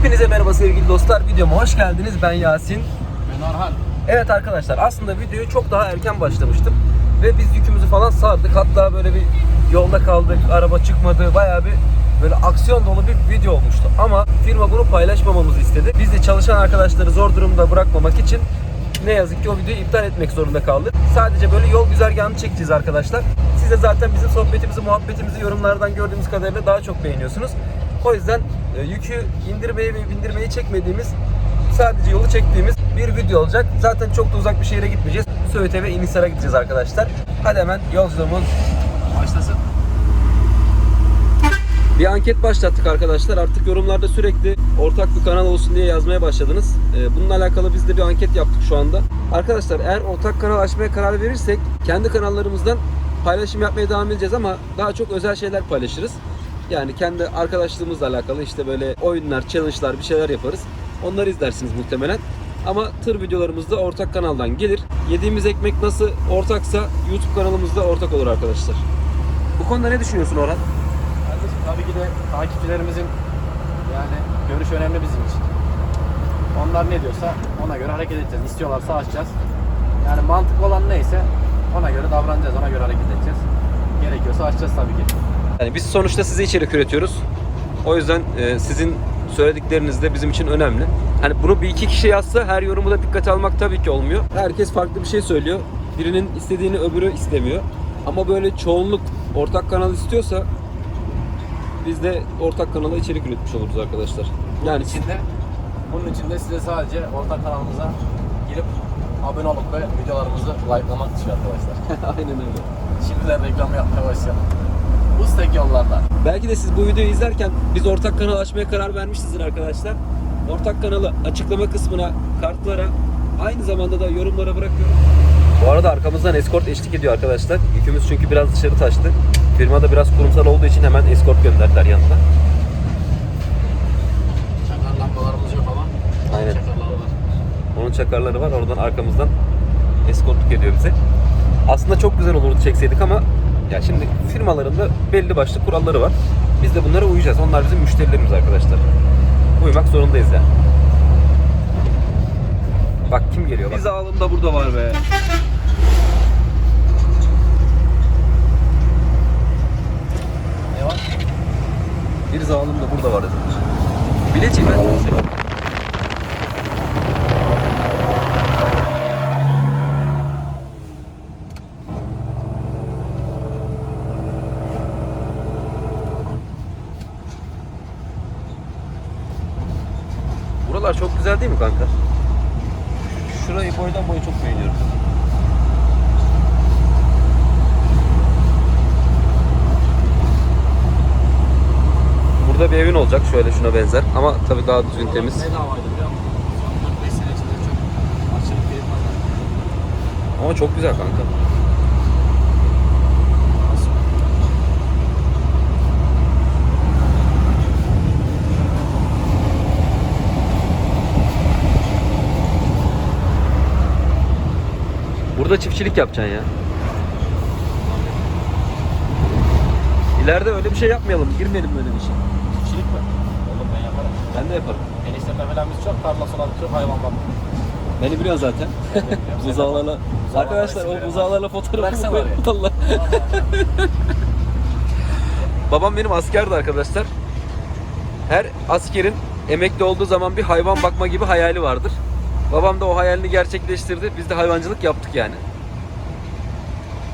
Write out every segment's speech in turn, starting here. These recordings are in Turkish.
Hepinize merhaba sevgili dostlar. Videoma hoş geldiniz. Ben Yasin. Ben Orhan. Evet arkadaşlar aslında videoyu çok daha erken başlamıştım. Ve biz yükümüzü falan sardık. Hatta böyle bir yolda kaldık. Araba çıkmadı. Bayağı bir böyle aksiyon dolu bir video olmuştu. Ama firma bunu paylaşmamamızı istedi. Biz de çalışan arkadaşları zor durumda bırakmamak için ne yazık ki o videoyu iptal etmek zorunda kaldık. Sadece böyle yol güzergahını çekeceğiz arkadaşlar. Siz de zaten bizim sohbetimizi, muhabbetimizi yorumlardan gördüğümüz kadarıyla daha çok beğeniyorsunuz. O yüzden e, yükü indirmeyi ve bindirmeyi çekmediğimiz sadece yolu çektiğimiz bir video olacak. Zaten çok da uzak bir şehre gitmeyeceğiz. Söğüt'e ve İnisar'a gideceğiz arkadaşlar. Hadi hemen yolculuğumuz Başlasın. bir anket başlattık arkadaşlar. Artık yorumlarda sürekli ortak bir kanal olsun diye yazmaya başladınız. Ee, Bununla alakalı biz de bir anket yaptık şu anda. Arkadaşlar eğer ortak kanal açmaya karar verirsek kendi kanallarımızdan paylaşım yapmaya devam edeceğiz ama daha çok özel şeyler paylaşırız. Yani kendi arkadaşlığımızla alakalı işte böyle oyunlar, challenge'lar bir şeyler yaparız. Onları izlersiniz muhtemelen. Ama tır videolarımız da ortak kanaldan gelir. Yediğimiz ekmek nasıl ortaksa YouTube kanalımızda ortak olur arkadaşlar. Bu konuda ne düşünüyorsun Orhan? Kardeşim tabii ki de takipçilerimizin yani görüş önemli bizim için. Onlar ne diyorsa ona göre hareket edeceğiz. İstiyorlarsa açacağız. Yani mantıklı olan neyse ona göre davranacağız, ona göre hareket edeceğiz. Gerekiyorsa açacağız tabii ki. Yani biz sonuçta size içerik üretiyoruz. O yüzden e, sizin söyledikleriniz de bizim için önemli. Hani bunu bir iki kişi yazsa her yorumu da dikkate almak tabii ki olmuyor. Herkes farklı bir şey söylüyor. Birinin istediğini öbürü istemiyor. Ama böyle çoğunluk ortak kanal istiyorsa biz de ortak kanala içerik üretmiş oluruz arkadaşlar. Yani Yani içinde bunun için de size sadece ortak kanalımıza girip abone olup ve videolarımızı likelamak düşüyor arkadaşlar. aynen öyle. Şimdiden reklam yapmaya başlayalım. Bu tek yollardan. Belki de siz bu videoyu izlerken biz ortak kanal açmaya karar vermişizdir arkadaşlar. Ortak kanalı açıklama kısmına, kartlara, aynı zamanda da yorumlara bırakıyorum. Bu arada arkamızdan eskort eşlik ediyor arkadaşlar. Yükümüz çünkü biraz dışarı taştı. Firma da biraz kurumsal olduğu için hemen eskort gönderdiler yanına. Çakar lambalarımız yok ama. Aynen. Çakarlar var. Onun çakarları var. Oradan arkamızdan eskortluk ediyor bize. Aslında çok güzel olurdu çekseydik ama ya şimdi firmaların da belli başlı kuralları var. Biz de bunlara uyacağız. Onlar bizim müşterilerimiz arkadaşlar. Uymak zorundayız yani. Bak kim geliyor bak. Biz alım da burada var be. Ne var? Bir zalim da burada var dedim. Bileci ben. Buralar çok güzel değil mi kanka? Şurayı boydan boya çok beğeniyorum. Burada bir evin olacak şöyle şuna benzer ama tabii daha düzgün temiz. Bedavaydı biliyor musun? Son 4-5 sene içinde çok aşırı keyif aldım. Ama çok güzel kanka. Burada çiftçilik yapacaksın ya. İleride öyle bir şey yapmayalım. Girmeyelim böyle bir şey. Çiftçilik mi? Oğlum ben yaparım. Ben de yaparım. Eniştemle falan biz çok tarla suladık, çok hayvan baktık. Beni biliyorsun zaten. buzağlarla. Arkadaşlar o buzağlarla Bıraksana koyun. Allah. Babam benim askerdi arkadaşlar. Her askerin emekli olduğu zaman bir hayvan bakma gibi hayali vardır. Babam da o hayalini gerçekleştirdi. Biz de hayvancılık yaptık yani.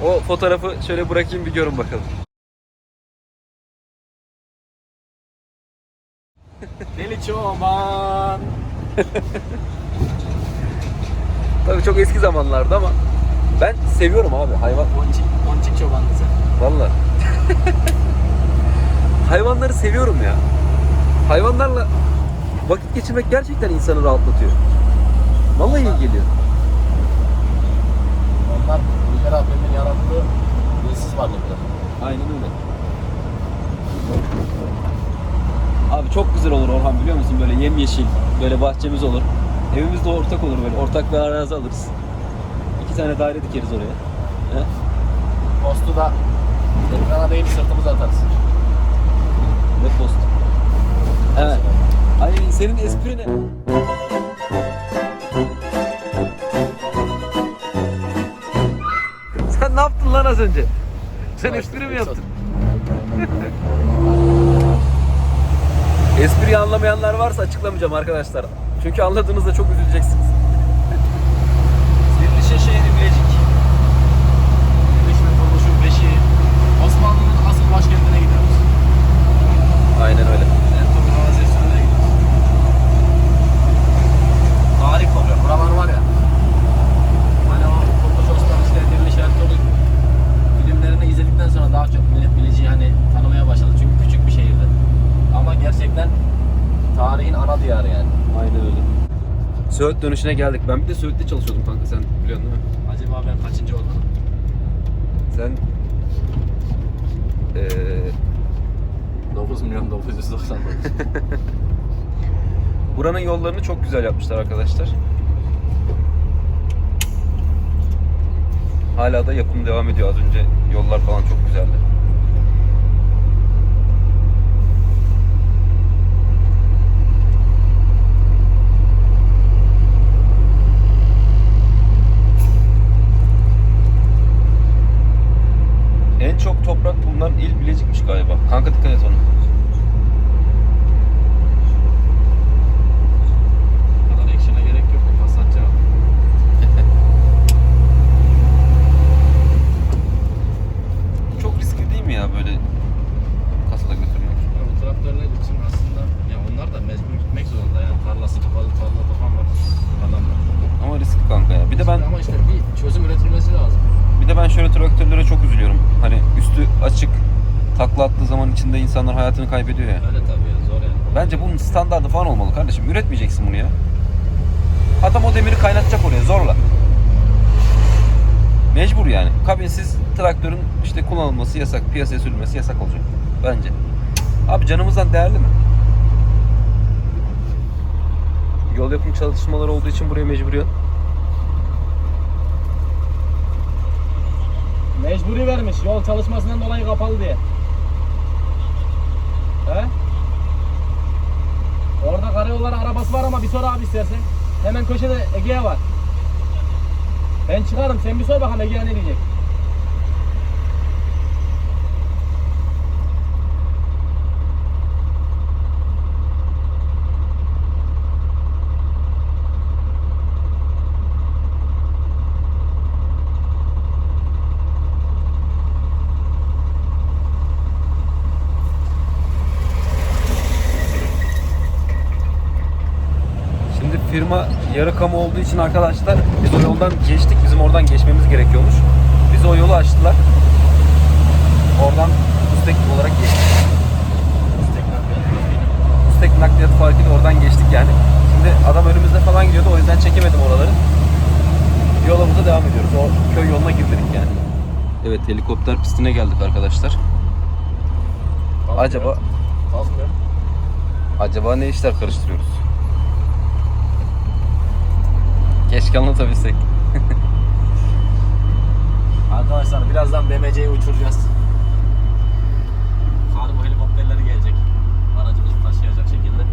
O fotoğrafı şöyle bırakayım bir görün bakalım. Deli çoban. Tabii çok eski zamanlarda ama ben seviyorum abi hayvan. Ponçik, ponçik çobandı sen. Vallahi. Hayvanları seviyorum ya. Hayvanlarla vakit geçirmek gerçekten insanı rahatlatıyor. Vallahi iyi geliyor. Onlar Yüce Rabbimin yarattığı dilsiz varlıklar. Aynen öyle. Abi çok güzel olur Orhan biliyor musun? Böyle yemyeşil, böyle bahçemiz olur. Evimiz de ortak olur böyle. Ortak bir arazi alırız. İki tane daire dikeriz oraya. He? Postu da ekrana değil sırtımıza atarız. Ne post? Evet. Ay senin espri ne? Az önce? Sen espri mi yaptın? Espriyi anlamayanlar varsa açıklamayacağım arkadaşlar. Çünkü anladığınızda çok üzüleceksiniz. Birleşe şehri Bilecik. Birleşik ve kuruluşun beşiği. Osmanlı'nın asıl başkentine gidiyoruz. Aynen öyle. Ertuğrul Hazretleri'ne gidiyoruz. Tarih kokuyor. Buralar var ya. Hani o Kurtuluş Osman işte Diriliş Ertuğrul filmlerini izledikten sonra daha çok millet Bilecik'i hani tanımaya başladı. Çünkü küçük bir şehirdi. Ama gerçekten tarihin ana diyarı yani. Aynen öyle. Söğüt dönüşüne geldik. Ben bir de Söğüt'te çalışıyordum kanka sen biliyorsun değil mi? Acaba ben kaçıncı oldum? Sen eee 9 milyon 999. buranın yollarını çok güzel yapmışlar arkadaşlar. Hala da yapım devam ediyor. Az önce yollar falan çok güzeldi. En çok toprak bulunan il Bilecik'miş galiba. Kanka dikkat et ona. Bu kadar action'a gerek yok. Passat cevap. Çok riskli değil mi ya böyle kasada götürmek? Bu traktörler için aslında ya onlar da mecbur gitmek zorunda yani tarlası kapalı tarla tapan var adamlar. Ama riskli kanka ya. Bir de ben ama işte bir çözüm üretilmesi lazım. bir de ben şöyle traktörlere çok üzülüyorum. Hani üstü açık takla attığı zaman içinde insanlar hayatını kaybediyor ya. Öyle tabii ya zor yani. Bence bunun standardı falan olmalı kardeşim. Üretmeyeceksin bunu ya. Adam o demiri kaynatacak oraya zorla. Mecbur yani. Kabinsiz traktörün işte kullanılması yasak, piyasaya sürülmesi yasak olacak. Bence. Abi canımızdan değerli mi? Yol yapım çalışmaları olduğu için buraya mecburiyen Mecburi vermiş yol çalışmasından dolayı kapalı diye. He? Orada karayolları arabası var ama bir sor abi istersen. Hemen köşede Egea var. Ben çıkarım sen bir sor bakalım Egea ne diyecek. Şimdi firma yarı kamu olduğu için arkadaşlar biz o yoldan geçtik. Bizim oradan geçmemiz gerekiyormuş. Bize o yolu açtılar. Oradan Ustek olarak geçtik. Ustek nakliyat farkıyla oradan geçtik yani. Şimdi adam önümüzde falan gidiyordu o yüzden çekemedim oraları. Yolumuza devam ediyoruz. O köy yoluna girdik yani. Evet helikopter pistine geldik arkadaşlar. Acaba acaba ne işler karıştırıyoruz? Keşke anlatabilsek. Arkadaşlar birazdan BMC'yi uçuracağız. Kargo helikopterleri gelecek. Aracımızı taşıyacak şekilde.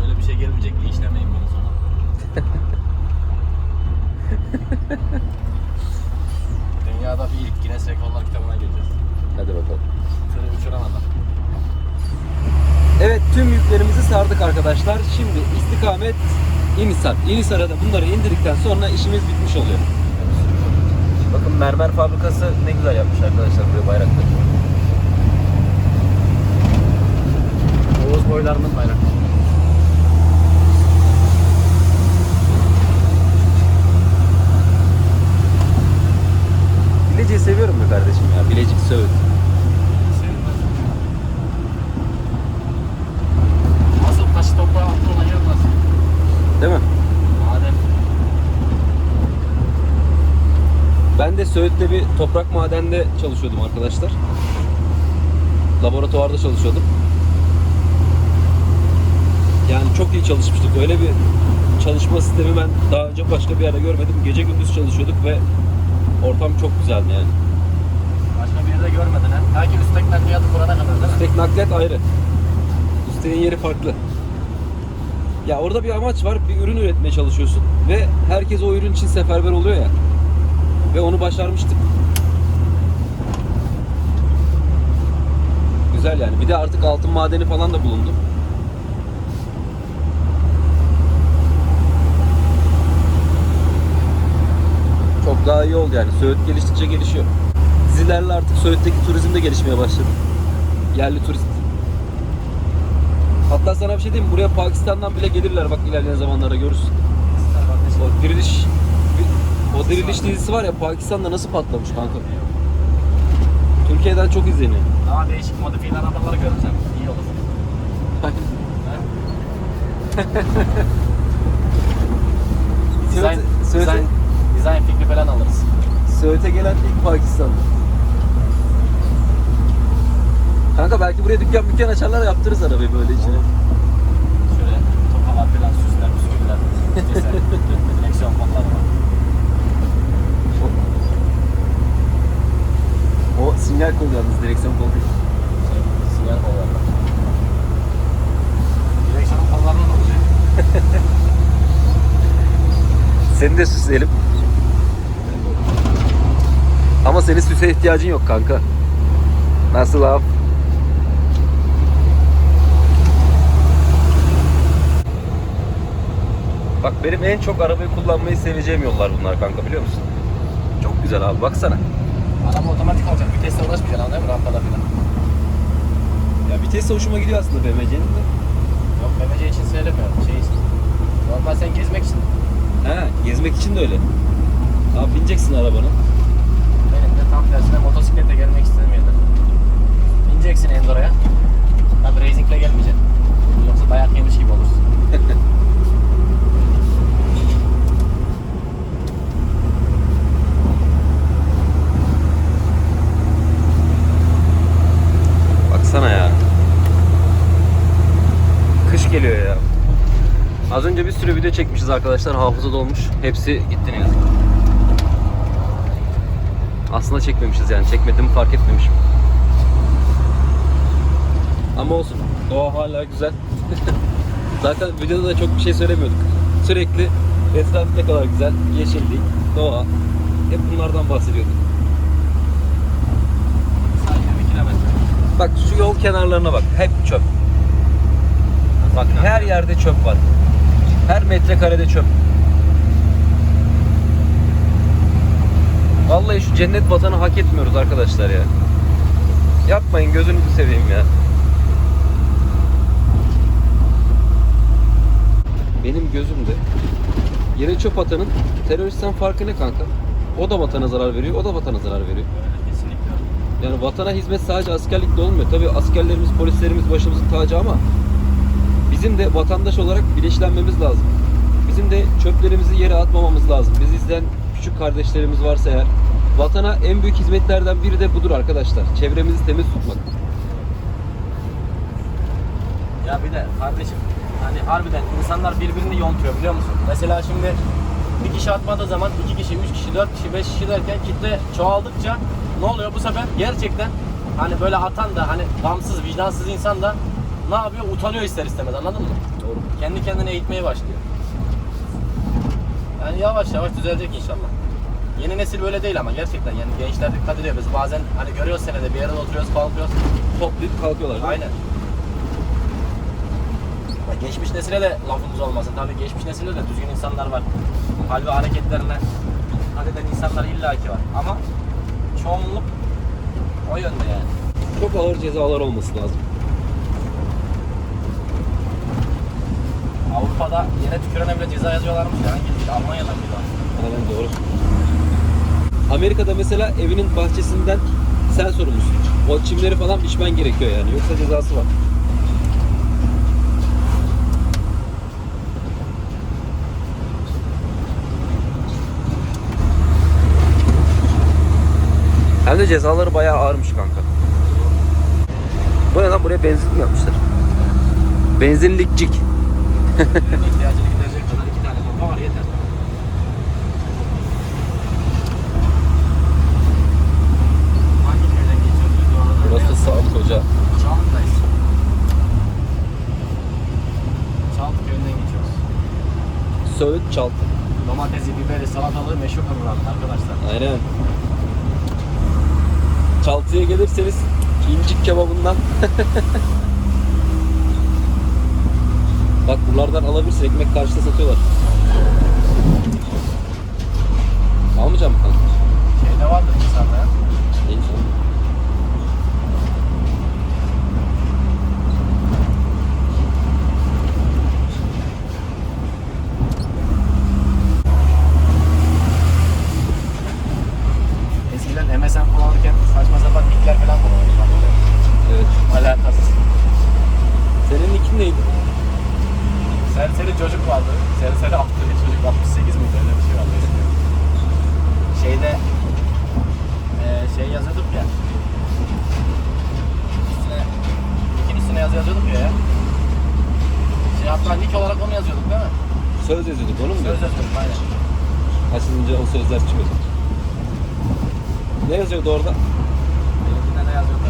Böyle bir şey gelmeyecek. Linçlemeyin beni sonra. Dünyada bir ilk Guinness Rekorlar kitabına gireceğiz. Hadi bakalım. Tırı uçuran adam. Evet tüm yüklerimizi sardık arkadaşlar. Şimdi istikamet İnisar. İnisar'a da bunları indirdikten sonra işimiz bitmiş oluyor. Bakın mermer fabrikası ne güzel yapmış arkadaşlar buraya bayrakları. Oğuz boylarının bayrakları. Bilecik'i seviyorum be kardeşim ya. Bilecik Söğüt. Değil mi? Madem Ben de Söğüt'te bir toprak madende çalışıyordum arkadaşlar. Laboratuvarda çalışıyordum. Yani çok iyi çalışmıştık. Öyle bir çalışma sistemi ben daha önce başka bir yerde görmedim. Gece gündüz çalışıyorduk ve ortam çok güzeldi yani. başka bir yerde görmedin ha. Belki üstek nakliyatı kurana kadar değil mi? Tek nakliyat ayrı. Mesleğin yeri farklı. Ya orada bir amaç var. Bir ürün üretmeye çalışıyorsun. Ve herkes o ürün için seferber oluyor ya. Ve onu başarmıştık. Güzel yani. Bir de artık altın madeni falan da bulundu. Çok daha iyi oldu yani. Söğüt geliştikçe gelişiyor. Dizilerle artık Söğüt'teki turizm de gelişmeye başladı. Yerli turist. Hatta sana bir şey diyeyim? Buraya Pakistan'dan bile gelirler bak ilerleyen zamanlarda görürsün. O diriliş o diriliş dizisi var ya Pakistan'da nasıl patlamış kanka. Türkiye'den çok izleniyor. Ama değişik modifiyeli arabaları görürsem iyi olur. Dizayn, Söğüt'e- dizayn, dizayn fikri falan alırız. Söğüt'e gelen ilk Pakistan. Kanka belki buraya dükkan dükkan açarlar yaptırırız arabayı böyle içine. Şöyle tokalar falan süsler, püsküller, desen, direksiyon kolları var. O sinyal kolu yalnız direksiyon kolu değil. Şey, sinyal kolları var. Direksiyon kollarının ne olacak? Seni de süsleyelim. Ama senin süse ihtiyacın yok kanka. Nasıl abi? Bak benim en çok arabayı kullanmayı seveceğim yollar bunlar kanka biliyor musun? Çok güzel abi baksana. Araba otomatik olacak, vitesle uğraşmayacaksın anladın mı? Rampada falan. Ya vites de hoşuma gidiyor aslında BMC'nin de. Yok BMC için söylemiyorum, şey için. Normal sen gezmek için. He gezmek için de öyle. Abi bineceksin arabanın. Benim de tam tersine motosikletle gelmek istemiyordu. Bineceksin Endoro'ya. Tabii racingle gelmeyeceksin. Yoksa dayak yemiş gibi olursun. Baksana ya. Kış geliyor ya. Az önce bir çekmişiz arkadaşlar. Hafıza dolmuş. Hepsi gitti ne yazık ki. Aslında çekmemişiz yani. Çekmediğimi fark etmemişim. Ama olsun. Doğa hala güzel. Zaten videoda da çok bir şey söylemiyorduk. Sürekli etraf ne kadar güzel, yeşillik, doğa. Hep bunlardan bahsediyorduk. Bak şu yol kenarlarına bak. Hep çöp. Bak her yerde çöp var. Her metrekarede çöp. Vallahi şu cennet vatanı hak etmiyoruz arkadaşlar ya. Yapmayın gözünüzü seveyim ya. Benim gözümde yere çöp atanın teröristten farkı ne kanka? O da vatana zarar veriyor, o da vatana zarar veriyor. Kesinlikle. Yani vatana hizmet sadece askerlikle olmuyor. Tabii askerlerimiz, polislerimiz başımızın tacı ama bizim de vatandaş olarak bilinçlenmemiz lazım. Bizim de çöplerimizi yere atmamamız lazım. Bizi küçük kardeşlerimiz varsa eğer vatana en büyük hizmetlerden biri de budur arkadaşlar. Çevremizi temiz tutmak. Ya bir de kardeşim hani harbiden insanlar birbirini yontuyor biliyor musun? Mesela şimdi bir kişi atmadığı zaman iki kişi, üç kişi, dört kişi, beş kişi derken kitle çoğaldıkça ne oluyor bu sefer gerçekten hani böyle atan da hani gamsız, vicdansız insan da ne yapıyor? Utanıyor ister istemez anladın mı? Doğru. Kendi kendine eğitmeye başlıyor. Yani yavaş yavaş düzelecek inşallah. Yeni nesil böyle değil ama gerçekten yani gençler dikkat ediyor. Biz bazen hani görüyoruz senede bir yerde oturuyoruz kalkıyoruz. Toplayıp kalkıyorlar. değil mi? Aynen. Ya geçmiş nesile de lafımız olmasın. Tabii geçmiş nesilde de düzgün insanlar var. Hal ve hareketlerine dikkat eden insanlar illaki var. Ama çoğunluk o yönde yani. Çok ağır cezalar olması lazım. Avrupa'da yere tükürene bile ceza yazıyorlarmış ya. Hangi ülke? Almanya'dan bile var. Aynen doğru. Amerika'da mesela evinin bahçesinden sen sorumlusun. O çimleri falan biçmen gerekiyor yani. Yoksa cezası var. Hem de cezaları bayağı ağırmış kanka. Bu ne lan buraya benzin mi yapmışlar? Benzinlikcik. Burası Saat Koca. Çağlık'tayız. Çağlık köyünden geçiyoruz. Söğüt Çaltı. Domatesi, biberi, salatalığı meşhur buranın arkadaşlar. Aynen. Çaltı'ya gelirseniz incik kebabından Bak buralardan alabilirsin. Ekmek karşıda satıyorlar. Almayacağım mı kanka? Şeyde vardır dışarıda ya. Neymiş lan? Eskiden MSN kullanırken saçma sapan nickler falan kullanıyorduk. Evet. Alakasız. Senin nickin neydi? Serseri çocuk vardı. Serseri attı çocuk 68 miydi öyle bir şey vardı eskiden. Şeyde eee şey yazıyorduk ya. Üstüne nickin üstüne yazı yazıyorduk ya. ya. Şey hatta nick olarak onu yazıyorduk değil mi? Söz yazıyorduk onu mu? Söz yazıyorduk aynen. Açılınca o sözler çıkıyordu. Ne yazıyordu orada? Benimkinde ne yazıyordu?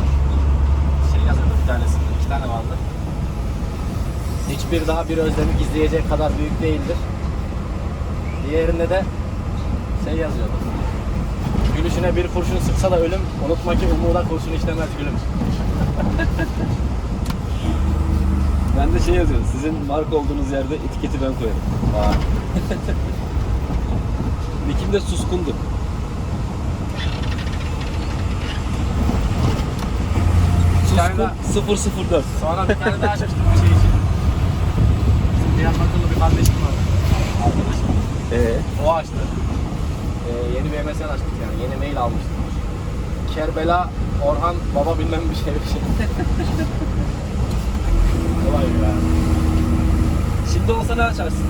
Şey yazıyordu bir tanesinde. iki tane vardı. Hiçbir daha bir özlemi gizleyecek kadar büyük değildir. Diğerinde de şey yazıyordu. Gülüşüne bir kurşun sıksa da ölüm, unutma ki umuda kurşun işlemez gülüm. Ben de şey yazıyordu. Sizin marka olduğunuz yerde etiketi ben koyarım. Aa. Nickim de suskundu. Tane daha- Suskun 004. Sonra bir tane daha açmıştım bir şey için. Bizim Diyarbakırlı bir kardeşim var. Arkadaşım. Ee? O açtı. Ee, yeni bir MSN açtık yani. Yeni mail almıştık. Kerbela Orhan baba bilmem bir şey bir şey. Kolay ya. Şimdi olsa ne açarsın?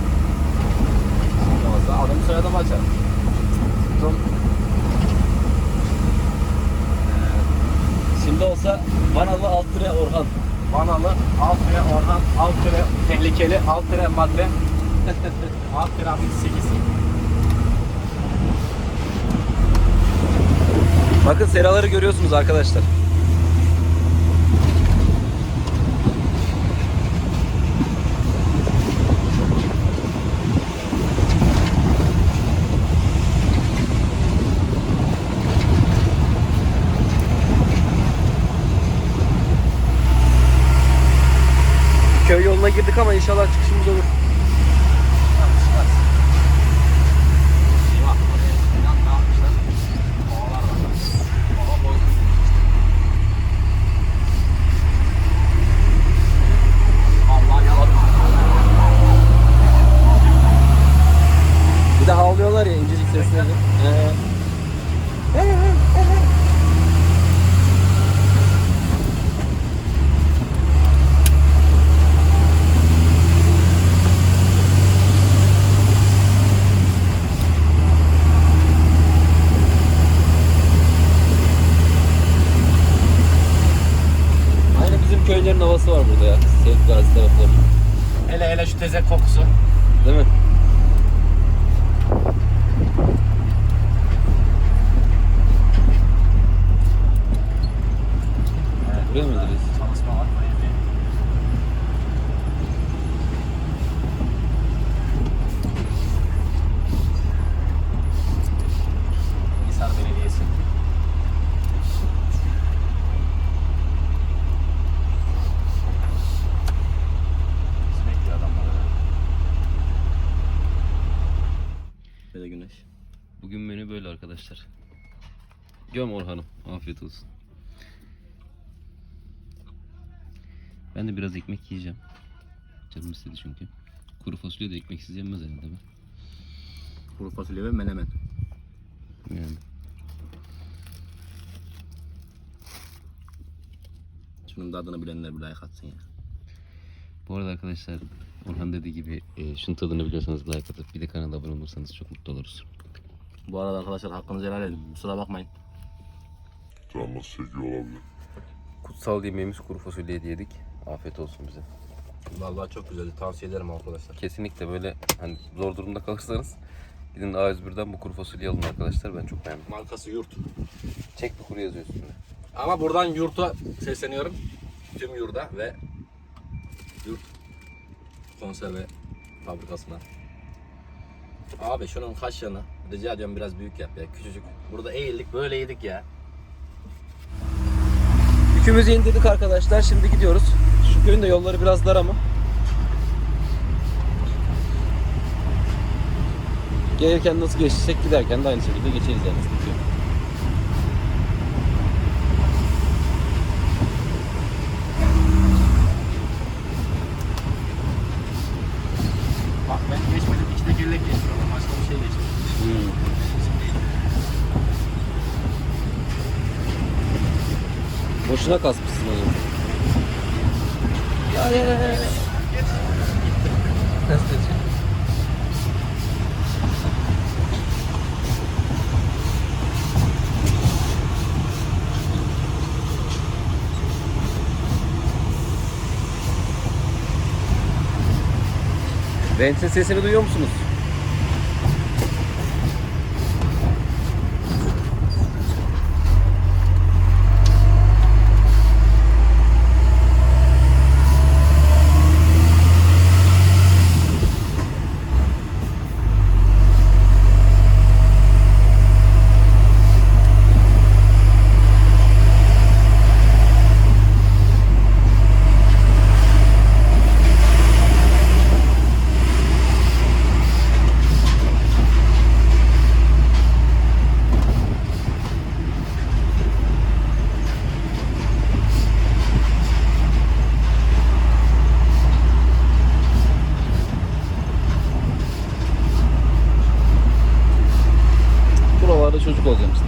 Olmazsa adamı soyadım açar. Tuttum. Şimdi olsa Vanalı alt lira Orhan. Vanalı, alt tire Orhan, alt tire tehlikeli, alt tire madde. alt tire 68. Bakın seraları görüyorsunuz arkadaşlar. Köy yoluna girdik ama inşallah çıkışımız olur. Eyvah, oraya inan ne yapmışlar? Oğlan var. Baba bozdu. Allah yaladı. Bir de havlıyorlar ya incecik sesleri. Ee, Aynı bizim köylerin havası var burada ya. Seyit Gazi tarafları. Hele hele şu tezek kokusu. Değil mi? Buraya mı gideriz? Çalışma var. Burayı bir Hisar Belediyesi. Bizi bekliyor adamlar. Ve de güneş. Bugün menü böyle arkadaşlar. Göm Orhan'ım. Afiyet olsun. Ben de biraz ekmek yiyeceğim. Canım istedi çünkü. Kuru fasulye de ekmeksiz yenmez herhalde mi? Kuru fasulye ve menemen. Yani. Şunun tadını bilenler bir like atsın ya. Bu arada arkadaşlar Orhan dediği gibi e, şunun tadını biliyorsanız like atıp bir de kanala abone olursanız çok mutlu oluruz. Bu arada arkadaşlar hakkınızı helal edin. Kusura bakmayın. Canınız çekiyor olabilir. Kutsal yemeğimiz kuru fasulye yedik. Afiyet olsun bize. Vallahi çok güzeldi. Tavsiye ederim arkadaşlar. Kesinlikle böyle hani zor durumda kalırsanız gidin A101'den bu kuru fasulye alın arkadaşlar. Ben çok beğendim. Markası Yurt. Çek bir kuru yazıyor üstünde. Ama buradan Yurt'a sesleniyorum. Tüm Yurt'a ve Yurt konserve fabrikasına. Abi şunun kaşığını rica ediyorum biraz büyük yap ya. Küçücük. Burada eğildik böyle yedik ya. Yükümüzü indirdik arkadaşlar. Şimdi gidiyoruz. Şu köyün de yolları biraz dar ama. Gelirken nasıl geçtiysek giderken de aynı şekilde geçeriz yani. sıkıntı yok. Bak ben geçmedim. İki tekerlek geçtim. Başka bir şey geçmedim. Boşuna kasmışsın o zaman. Ya ya ya ya. Nasıl geçiyor? Ventin sesini duyuyor musunuz? Buralarda çocuk olacağım işte.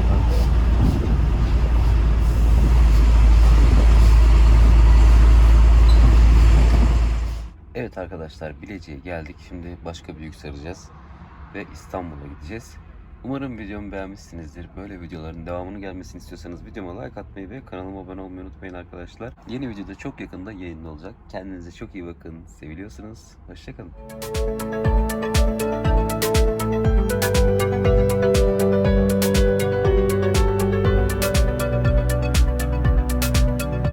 Evet arkadaşlar Bilecik'e geldik. Şimdi başka bir yük saracağız. Ve İstanbul'a gideceğiz. Umarım videomu beğenmişsinizdir. Böyle videoların devamını gelmesini istiyorsanız videoma like atmayı ve kanalıma abone olmayı unutmayın arkadaşlar. Yeni videoda çok yakında yayında olacak. Kendinize çok iyi bakın. Seviliyorsunuz. Hoşçakalın.